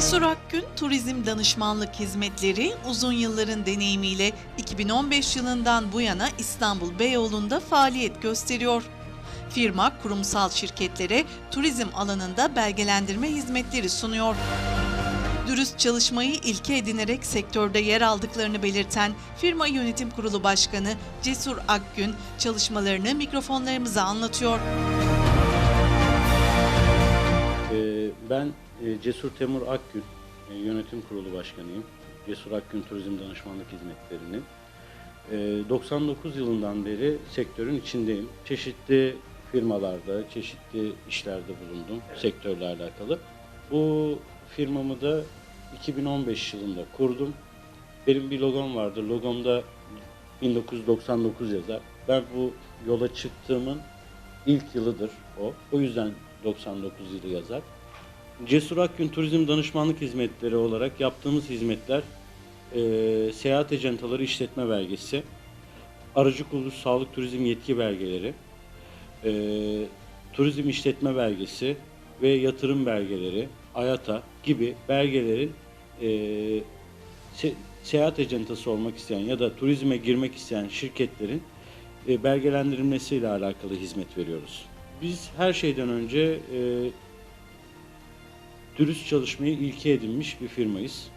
Cesur Akgün Turizm Danışmanlık Hizmetleri uzun yılların deneyimiyle 2015 yılından bu yana İstanbul Beyoğlu'nda faaliyet gösteriyor. Firma kurumsal şirketlere turizm alanında belgelendirme hizmetleri sunuyor. Dürüst çalışmayı ilke edinerek sektörde yer aldıklarını belirten firma yönetim kurulu başkanı Cesur Akgün çalışmalarını mikrofonlarımıza anlatıyor. Ee, Ben Cesur Temur Akgün, e, yönetim kurulu başkanıyım. Cesur Akgün Turizm Danışmanlık Hizmetleri'nin. E, 99 yılından beri sektörün içindeyim. Çeşitli firmalarda, çeşitli işlerde bulundum sektörle alakalı. Bu firmamı da 2015 yılında kurdum. Benim bir logom vardı. Logomda 1999 yazar. Ben bu yola çıktığımın ilk yılıdır o. O yüzden 99 yılı yazar. Cesur Akgün Turizm Danışmanlık Hizmetleri olarak yaptığımız hizmetler e, seyahat ecentaları işletme belgesi, aracı kuruluş sağlık turizm yetki belgeleri, e, turizm işletme belgesi ve yatırım belgeleri, AYATA gibi belgelerin e, se- seyahat ecentası olmak isteyen ya da turizme girmek isteyen şirketlerin e, belgelendirilmesiyle alakalı hizmet veriyoruz. Biz her şeyden önce e, dürüst çalışmayı ilke edinmiş bir firmayız.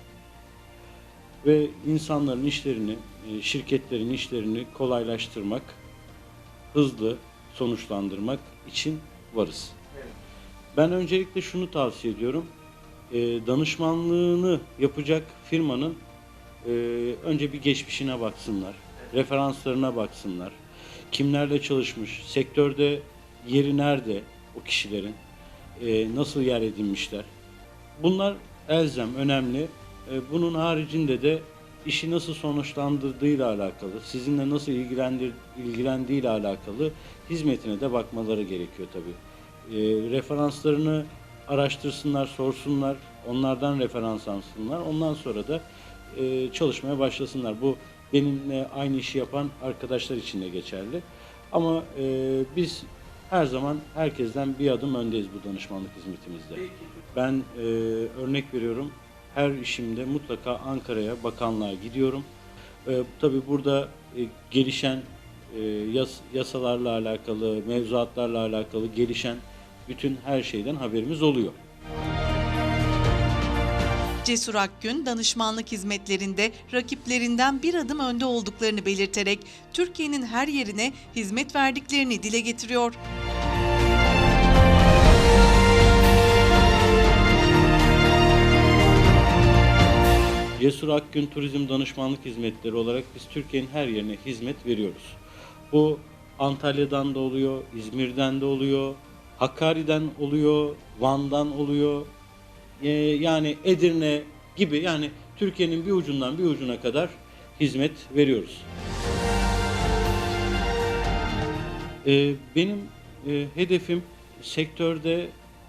Ve insanların işlerini, e, şirketlerin işlerini kolaylaştırmak, hızlı sonuçlandırmak için varız. Ben öncelikle şunu tavsiye ediyorum. E, Danışmanlığını yapacak firmanın e, önce bir geçmişine baksınlar, referanslarına baksınlar. Kimlerle çalışmış, sektörde yeri nerede o kişilerin, nasıl yer edinmişler. Bunlar elzem, önemli. E, Bunun haricinde de işi nasıl sonuçlandırdığıyla alakalı, sizinle nasıl ilgilendir, ilgilendiğiyle alakalı hizmetine de bakmaları gerekiyor tabii. E, referanslarını araştırsınlar, sorsunlar, onlardan referans alsınlar. Ondan sonra da e, çalışmaya başlasınlar. Bu benimle aynı işi yapan arkadaşlar için de geçerli. Ama e, biz her zaman herkesten bir adım öndeyiz bu danışmanlık hizmetimizde. Ben e, örnek veriyorum. Her işimde mutlaka Ankara'ya, bakanlığa gidiyorum. E, tabii burada e, gelişen e, yas- yasalarla alakalı, mevzuatlarla alakalı gelişen bütün her şeyden haberimiz oluyor. Cesur Akgün danışmanlık hizmetlerinde rakiplerinden bir adım önde olduklarını belirterek Türkiye'nin her yerine hizmet verdiklerini dile getiriyor. Cesur Akgün Turizm Danışmanlık Hizmetleri olarak biz Türkiye'nin her yerine hizmet veriyoruz. Bu Antalya'dan da oluyor, İzmir'den de oluyor, Hakkari'den oluyor, Van'dan oluyor. Ee, yani Edirne gibi yani Türkiye'nin bir ucundan bir ucuna kadar hizmet veriyoruz. Ee, benim e, hedefim sektörde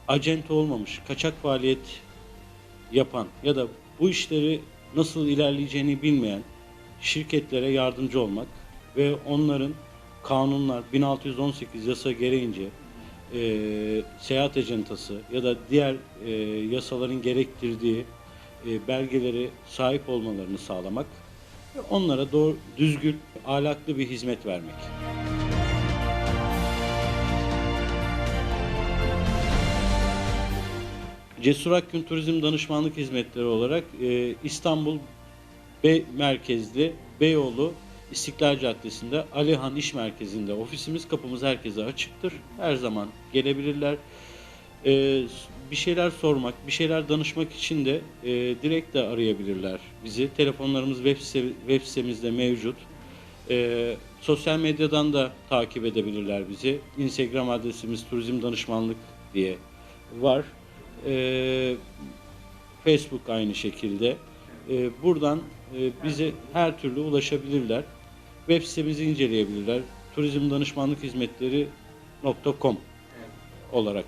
acente olmamış, kaçak faaliyet yapan ya da bu işleri nasıl ilerleyeceğini bilmeyen şirketlere yardımcı olmak ve onların kanunlar 1618 yasa gereğince e, seyahat ecentası ya da diğer e, yasaların gerektirdiği e, belgeleri sahip olmalarını sağlamak ve onlara doğru düzgün, ahlaklı bir hizmet vermek. Cesur Akgün Turizm Danışmanlık Hizmetleri olarak e, İstanbul B merkezli Beyoğlu İstiklal Caddesi'nde Alihan İş Merkezi'nde ofisimiz kapımız herkese açıktır. Her zaman gelebilirler. E, bir şeyler sormak, bir şeyler danışmak için de e, direkt de arayabilirler bizi. Telefonlarımız web, site- web sitemizde mevcut. E, sosyal medyadan da takip edebilirler bizi. Instagram adresimiz turizm danışmanlık diye var. Ee, Facebook aynı şekilde. Ee, buradan e, bize her türlü ulaşabilirler. Web sitemizi inceleyebilirler. Turizm danışmanlık hizmetleri.com olarak